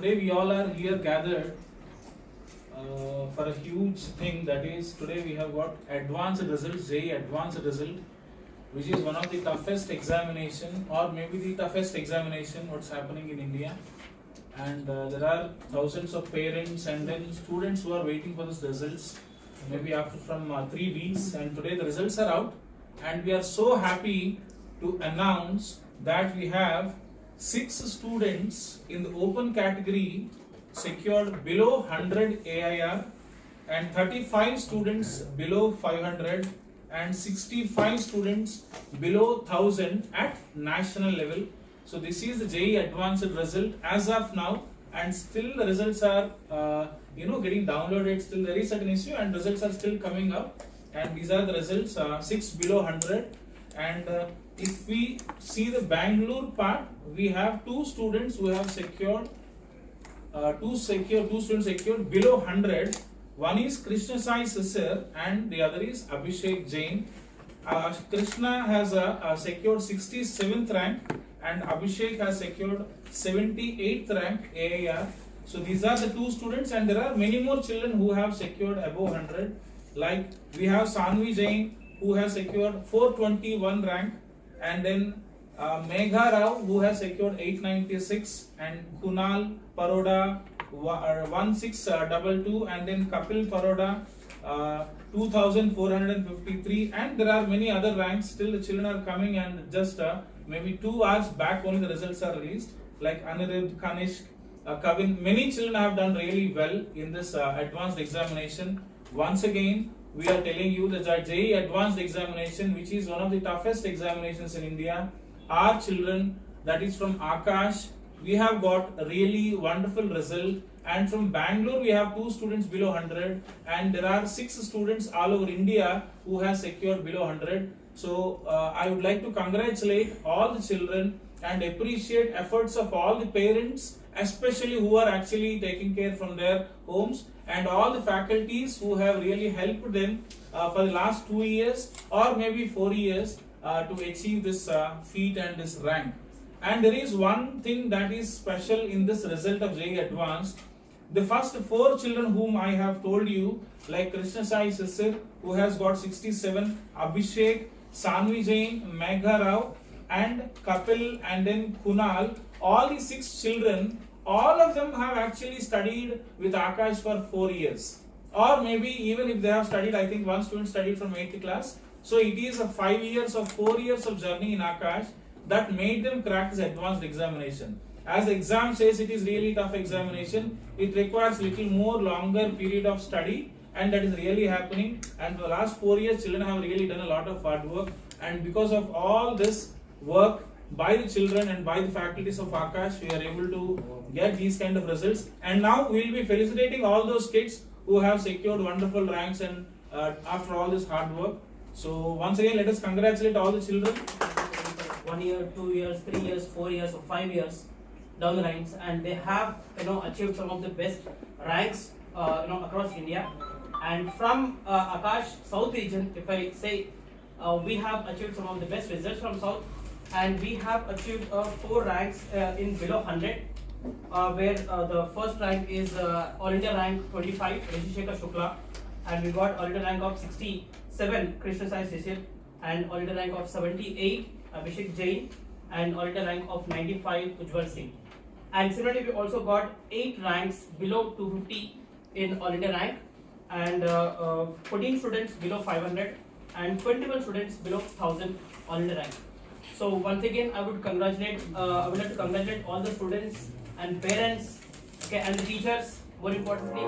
today we all are here gathered uh, for a huge thing that is today we have got advanced results, JEE advanced result, which is one of the toughest examination or maybe the toughest examination what's happening in India. And uh, there are thousands of parents and then students who are waiting for these results. Maybe after from uh, three weeks, and today the results are out, and we are so happy to announce that we have six students in the open category secured below 100 AIR and 35 students below 500 and 65 students below 1000 at national level. So this is the JEE advanced result as of now and still the results are uh, you know getting downloaded still there is certain issue and results are still coming up and these are the results uh, 6 below 100 and uh, if we see the Bangalore part we have two students who have secured uh, two secure two students secured below 100 one is krishna sai sisir and the other is abhishek jain. Uh, krishna has uh, uh, secured 67th rank and abhishek has secured 78th rank aar so these are the two students and there are many more children who have secured above 100 like we have sanvi jain who has secured 421 rank and then uh, Megha Rao who has secured 896 and Kunal Paroda uh, 1622 and then Kapil Paroda uh, 2453 and there are many other ranks. Still the children are coming and just uh, maybe two hours back only the results are released. Like Anirudh, Kanishk, uh, Kavin many children have done really well in this uh, advanced examination. Once again we are telling you that the JEE advanced examination which is one of the toughest examinations in India our children that is from Akash we have got a really wonderful result. And from Bangalore we have two students below 100 and there are six students all over India who have secured below 100 so uh, I would like to congratulate all the children and appreciate efforts of all the parents especially who are actually taking care from their homes and all the faculties who have really helped them uh, for the last two years or maybe four years uh, to achieve this uh, feat and this rank. And there is one thing that is special in this result of JEE Advanced. The first four children whom I have told you, like Krishna Sai Sisir, who has got 67, Abhishek, Sanvi Jain, Megha Rao, and Kapil, and then Kunal, all these six children, all of them have actually studied with Akash for four years. Or maybe even if they have studied, I think one student studied from 8th class. So it is a five years or four years of journey in Akash that made them crack this advanced examination. As the exam says, it is really tough examination. It requires little more longer period of study, and that is really happening. And for the last four years, children have really done a lot of hard work. And because of all this work by the children and by the faculties of Akash, we are able to get these kind of results. And now we will be felicitating all those kids who have secured wonderful ranks and uh, after all this hard work. So once again, let us congratulate all the children. one year, two years, three years, four years, or five years down the lines, and they have you know achieved some of the best ranks uh, you know across India. And from uh, Akash South region, if I say, uh, we have achieved some of the best results from South, and we have achieved four ranks uh, in below 100. Uh, where uh, the first rank is All India rank 25, Rishishekhar Shukla, and we got All India rank of 67, Krishna Sai Sisir, and All India rank of 78, Abhishek Jain, and All India rank of 95, Ujjwal Singh. And similarly, we also got 8 ranks below 250 in All India rank, and uh, uh, 14 students below 500, and 21 students below 1000 All India rank. So once again, I would congratulate, uh, I would like to congratulate all the students and parents, okay, and the teachers. More importantly.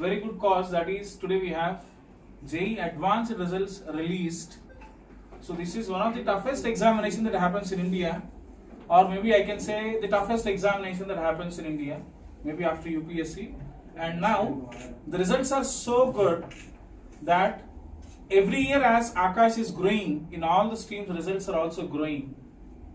Very good cause. That is, today we have JEE advanced results released. So this is one of the toughest examination that happens in India, or maybe I can say the toughest examination that happens in India, maybe after UPSC. And now the results are so good that every year as Akash is growing in all the streams, results are also growing.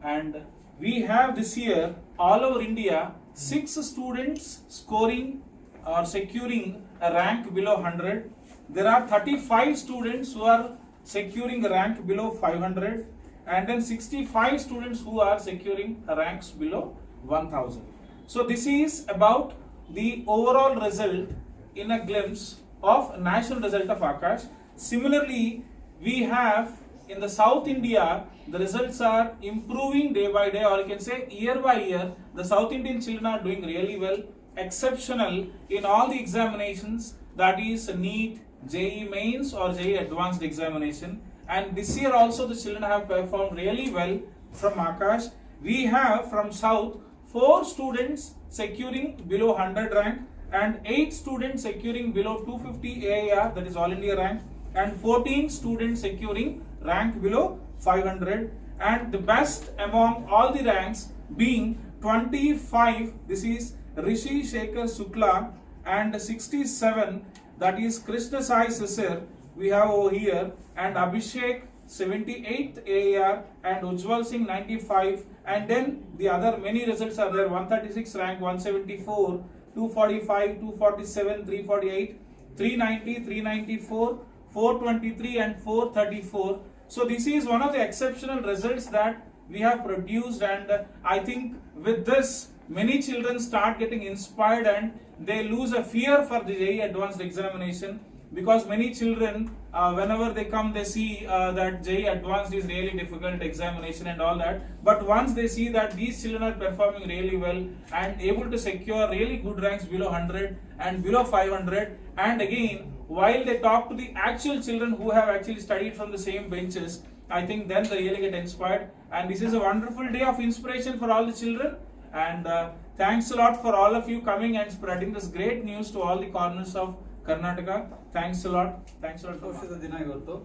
And we have this year all over India six students scoring or securing rank below 100. There are 35 students who are securing a rank below 500 and then 65 students who are securing ranks below 1000. So this is about the overall result in a glimpse of national result of Akash. Similarly, we have in the South India, the results are improving day by day, or you can say year by year. The South Indian children are doing really well, exceptional in all the examinations. That is NEET, JE Mains, or JE Advanced examination. And this year also, the children have performed really well from Akash. We have from South four students securing below 100 rank and 8 students securing below 250 AIR that is all India rank and 14 students securing rank below 500 and the best among all the ranks being 25 this is Rishi Shekhar Sukla and 67 that is Krishna Sai Sisir we have over here and Abhishek 78th AAR and Ujjwal Singh 95 and then the other many results are there 136 rank 174 245 247 348 390 394 423 and 434 so this is one of the exceptional results that we have produced and i think with this many children start getting inspired and they lose a fear for the JEE advanced examination because many children uh, whenever they come they see uh, that JEE advanced is really difficult examination and all that. But once they see that these children are performing really well and able to secure really good ranks below 100 and below 500 and again while they talk to the actual children who have actually studied from the same benches i think then they really get inspired. And this is a wonderful day of inspiration for all the children and uh, thanks a lot for all of you coming and spreading this great news to all the corners of karnataka. Thanks a lot. Thanks a ದಿನ ಇವತ್ತು.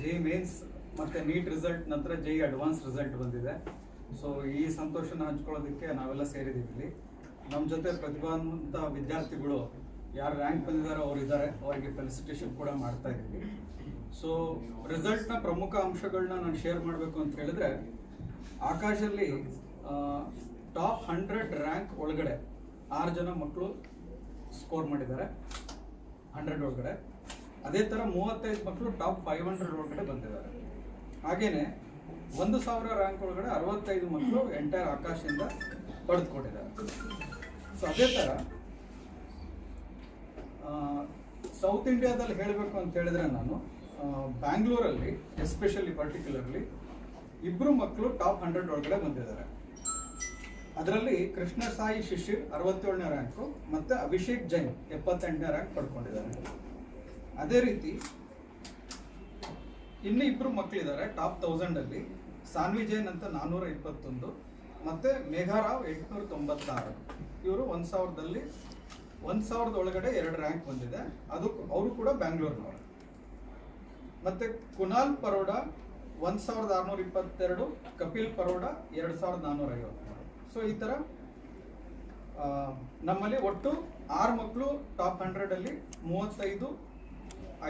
JEE mains ಮತ್ತೆ NEET result ನಂತರ JEE advance result ಬಂದಿದೆ. So ಈ ಸಂತೋಷನ ಹಂಚ್ಕೊಳ್ಳೋದಕ್ಕೆ ನಾವೆಲ್ಲ ಸೇರಿದ್ದೀವಿ ಇಲ್ಲಿ. ನಮ್ಮ ಜೊತೆ ಪ್ರತಿಭಾವಂತ ವಿದ್ಯಾರ್ಥಿಗಳು ಯಾರು ರ್ಯಾಂಕ್ ಬಂದಿದ್ದಾರೆ ಅವ್ರು ಇದ್ದಾರೆ. ಅವರಿಗೆ ಫೆಲಿಸಿಟೇಷನ್ ಕೂಡ ಮಾಡ್ತಾ ಇದ್ದೀವಿ. ಸೊ ರಿಸಲ್ಟ್ನ ಪ್ರಮುಖ ಅಂಶಗಳನ್ನ ನಾನು ಶೇರ್ ಮಾಡಬೇಕು ಅಂತ ಹೇಳಿದ್ರೆ ಆಕಾಶಲ್ಲಿ ಟಾಪ್ ಹಂಡ್ರೆಡ್ ರ್ಯಾಂಕ್ ಒಳಗಡೆ ಆರು ಜನ ಮಕ್ಕಳು ಸ್ಕೋರ್ ಮಾಡಿದ್ದಾರೆ. ಹಂಡ್ರೆಡ್ ಒಳಗಡೆ. ಅದೇ ಥರ ಮೂವತ್ತೈದು ಮಕ್ಕಳು ಟಾಪ್ ಫೈವ್ ಹಂಡ್ರೆಡ್ ಒಳಗಡೆ ಬಂದಿದ್ದಾರೆ. ಹಾಗೇನೆ ಒಂದು ಸಾವಿರ ರ್ಯಾಂಕ್ ಒಳಗಡೆ ಅರವತ್ತೈದು ಮಕ್ಕಳು ಎಂಟೈರ್ ಆಕಾಶದಿಂದ ಪಡೆದುಕೊಂಡಿದ್ದಾರೆ. ಸೊ ಅದೇ ಥರ ಸೌತ್ ಇಂಡಿಯಾದಲ್ಲಿ ಹೇಳಬೇಕು ಅಂತ ಹೇಳಿದ್ರೆ ನಾನು ಬ್ಯಾಂಗ್ಳೂರಲ್ಲಿ ಎಸ್ಪೆಷಲಿ ಪರ್ಟಿಕ್ಯುಲರ್ಲಿ ಇಬ್ಬರು ಮಕ್ಕಳು ಟಾಪ್ ಹಂಡ್ರೆಡ್ ಒಳಗಡೆ ಬಂದಿದ್ದಾರೆ. ಅದರಲ್ಲಿ ಕೃಷ್ಣ ಸಾಯಿ ಶಿಶಿರ್ ಅರವತ್ತೇಳನೇ ರ್ಯಾಂಕು ಮತ್ತು ಅಭಿಷೇಕ್ ಜೈನ್ ಎಪ್ಪತ್ತೆಂಟನೇ ರ್ಯಾಂಕ್ ಪಡ್ಕೊಂಡಿದ್ದಾರೆ. ಅದೇ ರೀತಿ ಇನ್ನು ಇಬ್ಬರು ಮಕ್ಕಳಿದ್ದಾರೆ ಟಾಪ್ ತೌಸಂಡಲ್ಲಿ ಸಾನ್ವಿ ಜೈನ್ ಅಂತ ನಾನ್ನೂರ ಇಪ್ಪತ್ತೊಂದು, ಮತ್ತೆ ಮೇಘಾರಾವ್ ಎಂಟುನೂರ ತೊಂಬತ್ತಾರು. ಇವರು ಒಂದು ಸಾವಿರದಲ್ಲಿ, ಒಂದು ಸಾವಿರದ ಒಳಗಡೆ ಎರಡು ರ್ಯಾಂಕ್ ಬಂದಿದೆ. ಅದು ಅವರು ಕೂಡ ಬ್ಯಾಂಗ್ಳೂರ್ನವರು. ಮತ್ತು ಕುನಾಲ್ ಪರೋಡ ಒಂದು ಸಾವಿರದ ಆರುನೂರ ಇಪ್ಪತ್ತೆರಡು, ಕಪಿಲ್ ಪರೋಡ ಎರಡು ಸಾವಿರದ ನಾನ್ನೂರ ಐವತ್ಮೂರು ಸೊ ಈ ಆ, ನಮ್ಮಲ್ಲಿ ಒಟ್ಟು ಆರು ಮಕ್ಕಳು ಟಾಪ್ ಹಂಡ್ರೆಡ್ ಅಲ್ಲಿ ಮೂವತ್ತೈದು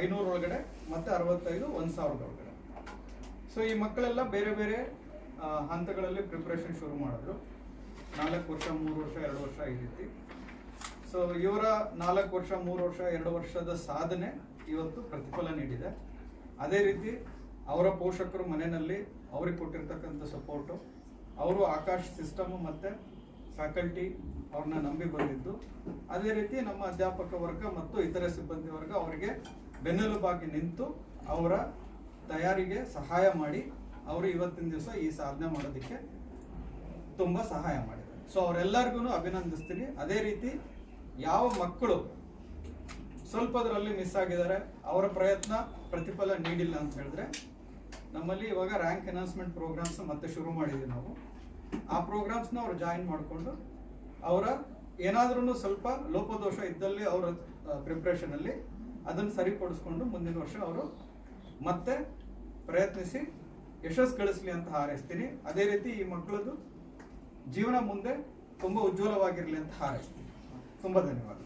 ಐನೂರ ಒಳಗಡೆ ಮತ್ತೆ ಅರವತ್ತೈದು ಒಂದ್ ಸಾವಿರದ ಒಳಗಡೆ. ಸೊ ಈ ಮಕ್ಕಳೆಲ್ಲ ಬೇರೆ ಬೇರೆ ಹಂತಗಳಲ್ಲಿ ಪ್ರಿಪ್ರೇಷನ್ ಶುರು ಮಾಡಿದ್ರು. ನಾಲ್ಕು ವರ್ಷ ಮೂರು ವರ್ಷ ಎರಡು ವರ್ಷ ಈ ರೀತಿ. ಸೊ ಇವರ ನಾಲ್ಕು ವರ್ಷ ಮೂರು ವರ್ಷ ಎರಡು ವರ್ಷದ ಸಾಧನೆ ಇವತ್ತು ಪ್ರತಿಫಲ ನೀಡಿದೆ. ಅದೇ ರೀತಿ ಅವರ ಪೋಷಕರು ಮನೆಯಲ್ಲಿ ಅವ್ರಿಗೆ ಕೊಟ್ಟಿರ್ತಕ್ಕಂಥ ಸಪೋರ್ಟು ಅವರು ಆಕಾಶ್ ಸಿಸ್ಟಮ್ ಮತ್ತೆ ಫ್ಯಾಕಲ್ಟಿ ಅವ್ರನ್ನ ನಂಬಿ ಬಂದಿದ್ದು. ಅದೇ ರೀತಿ ನಮ್ಮ ಅಧ್ಯಾಪಕ ವರ್ಗ ಮತ್ತು ಇತರೆ ಸಿಬ್ಬಂದಿ ವರ್ಗ ಅವರಿಗೆ ಬೆನ್ನೆಲುಬಾಗಿ ನಿಂತು ಅವರ ತಯಾರಿಗೆ ಸಹಾಯ ಮಾಡಿ ಅವರು ಇವತ್ತಿನ ದಿವಸ ಈ ಸಾಧನೆ ಮಾಡೋದಕ್ಕೆ ತುಂಬಾ ಸಹಾಯ ಮಾಡಿದ್ದಾರೆ. ಸೊ ಅವರೆಲ್ಲರಿಗೂ ಅಭಿನಂದಿಸ್ತೀನಿ. ಅದೇ ರೀತಿ ಯಾವ ಮಕ್ಕಳು ಸ್ವಲ್ಪದರಲ್ಲಿ ಮಿಸ್ ಆಗಿದ್ದಾರೆ, ಅವರ ಪ್ರಯತ್ನ ಪ್ರತಿಫಲ ನೀಡಿಲ್ಲ ಅಂತ ಹೇಳಿದ್ರೆ ನಮ್ಮಲ್ಲಿ ಇವಾಗ ರ್ಯಾಂಕ್ ಅನೌನ್ಸ್ಮೆಂಟ್ ಪ್ರೋಗ್ರಾಮ್ಸ್ ಮತ್ತೆ ಶುರು ಮಾಡಿದ್ವಿ ನಾವು. ಆ ಪ್ರೋಗ್ರಾಮ್ಸ್ನ ಅವ್ರು ಜಾಯಿನ್ ಮಾಡಿಕೊಂಡು ಅವರ ಏನಾದ್ರೂ ಸ್ವಲ್ಪ ಲೋಪದೋಷ ಇದ್ದಲ್ಲಿ ಅವರ ಪ್ರಿಪ್ರೇಷನಲ್ಲಿ ಅದನ್ನು ಸರಿಪಡಿಸ್ಕೊಂಡು ಮುಂದಿನ ವರ್ಷ ಅವರು ಮತ್ತೆ ಪ್ರಯತ್ನಿಸಿ ಯಶಸ್ಸು ಗಳಿಸ್ಲಿ ಅಂತ ಹಾರೈಸ್ತೀನಿ. ಅದೇ ರೀತಿ ಈ ಮಕ್ಕಳದು ಜೀವನ ಮುಂದೆ ತುಂಬ ಉಜ್ವಲವಾಗಿರಲಿ ಅಂತ ಹಾರೈಸ್ತೀನಿ. ತುಂಬ ಧನ್ಯವಾದ